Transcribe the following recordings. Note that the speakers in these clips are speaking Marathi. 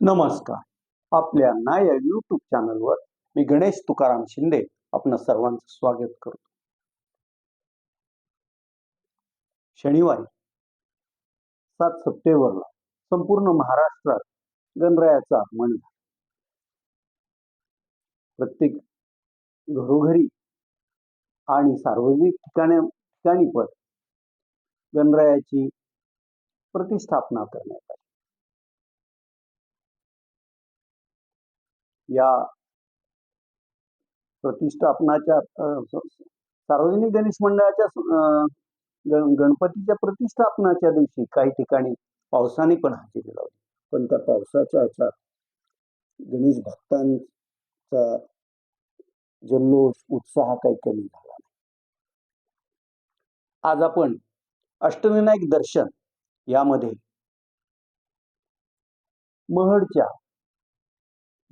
नमस्कार. आपल्या ना या यूट्यूब चॅनलवर मी गणेश तुकाराम शिंदे आपण सर्वांचं स्वागत करतो. शनिवारी सात सप्टेंबरला संपूर्ण महाराष्ट्रात गणरायाचं आगमन झालं. प्रत्येक घरोघरी आणि सार्वजनिक ठिकाणी ठिकाणी पण गणरायाची प्रतिष्ठापना करण्यात या प्रतिष्ठापनाच्या सार्वजनिक गणेश मंडळाच्या गण गणपतीच्या प्रतिष्ठापनाच्या दिवशी काही ठिकाणी पावसाने पण हजेरी लावली. पण त्या पावसाच्या ह्याच्यात गणेश भक्तांचा जल्लोष उत्साह काही कमी झाला नाही. आज आपण अष्टविनायक दर्शन यामध्ये महडच्या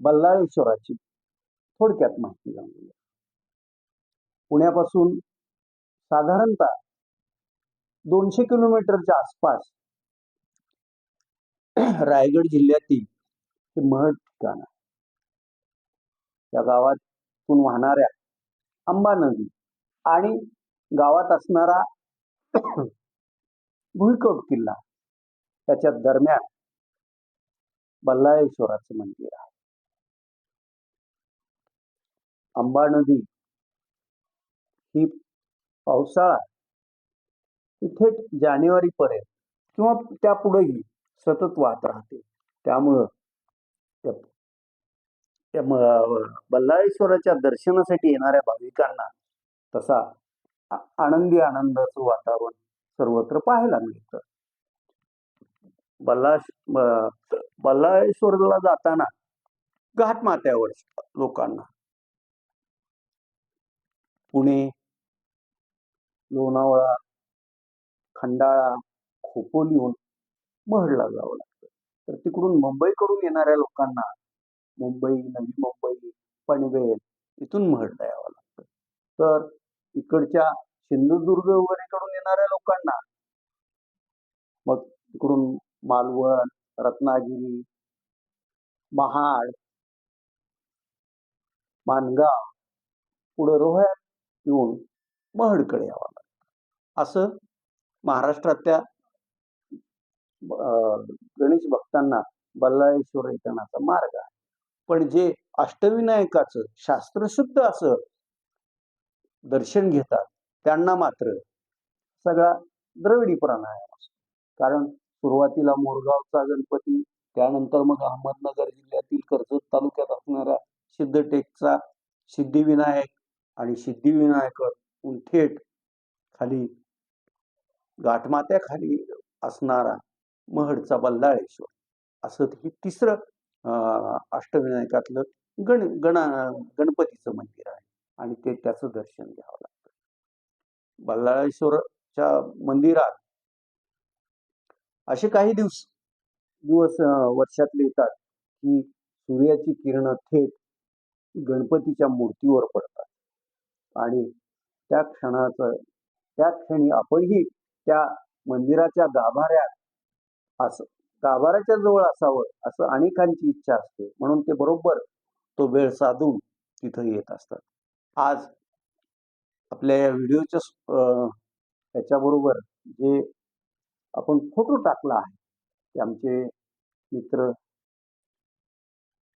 बल्लाळेश्वराची थोडक्यात माहिती जाणून पुण्यापासून साधारणतः दोनशे किलोमीटरच्या आसपास रायगड जिल्ह्यातील हे महड ठिकाण आहे. या गावातून वाहणाऱ्या अंबा नदी आणि गावात असणारा भुईकोट किल्ला त्याच्या दरम्यान बल्लाळेश्वराचं मंदिर आहे. अंबा नदी ही पावसाळा थेट जानेवारी पर्यंत किंवा त्या पुढेही सतत वाहत राहते. त्यामुळं त्या बल्लाळेश्वराच्या दर्शनासाठी येणाऱ्या भाविकांना तसा आनंदी आनंदाचं वातावरण सर्वत्र पाहायला मिळतं. बल्ला बल्लाळेश्वरला जाताना घाटमाथ्यावर लोकांना पुणे लोणावळा खंडाळा खोपोलीहून महडला जावं लागतं. तर तिकडून मुंबईकडून येणाऱ्या लोकांना मुंबई नवी मुंबई पनवेल इथून महडला यावं लागतं. तर इकडच्या सिंधुदुर्ग वगैरेकडून येणाऱ्या लोकांना मग तिकडून मालवण रत्नागिरी महाड मानगाव पुढं रोह्यात येऊन महडकडे यावं लागतं असं महाराष्ट्रातल्या अं, गणेश भक्तांना बल्लाळेश्वर येतानाचा मार्ग आहे. पण जे अष्टविनायकाचं शास्त्रशुद्ध असं दर्शन घेतात त्यांना मात्र सगळा द्रविडी प्राणायाम असतो. कारण सुरुवातीला मोरगावचा गणपती त्यानंतर मग अहमदनगर जिल्ह्यातील कर्जत तालुक्यात असणारा सिद्धटेकचा सिद्धिविनायक आणि सिद्धिविनायकातून थेट खाली गाठमात्याखाली असणारा महडचा बल्लाळेश्वर. असं हे तिसरं अष्टविनायकातलं गण गण गणपतीचं मंदिर आहे. आणि ते त्याचं दर्शन घ्यावं लागतं. बल्लाळेश्वरच्या मंदिरात असे काही दिवस दिवस वर्षातले येतात की सूर्याची किरणं थेट गणपतीच्या मूर्तीवर पडतात. आणि त्या क्षणाचं त्या क्षणी आपणही त्या मंदिराच्या गाभाऱ्यात असं गाभाऱ्याच्या जवळ असावं असं अनेकांची इच्छा असते. म्हणून ते बरोबर तो वेळ साधून तिथं येत असतात. आज आपल्या या व्हिडिओच्या अं, जे आपण फोटो टाकला आहे ते आमचे मित्र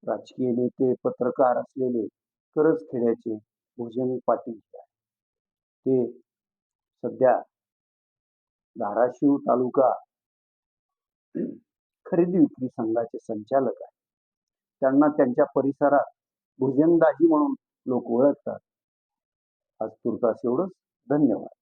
राजकीय नेते पत्रकार असलेले करजखेड्याचे भोजन पाटील आहे. ते सध्या धाराशिव तालुका खरेदी विक्री संघाचे संचालक आहे त्यांना त्यांच्या परिसरात भुजंगदाजी म्हणून लोक ओळखतात. आज तुर्तास एवढंच. धन्यवाद.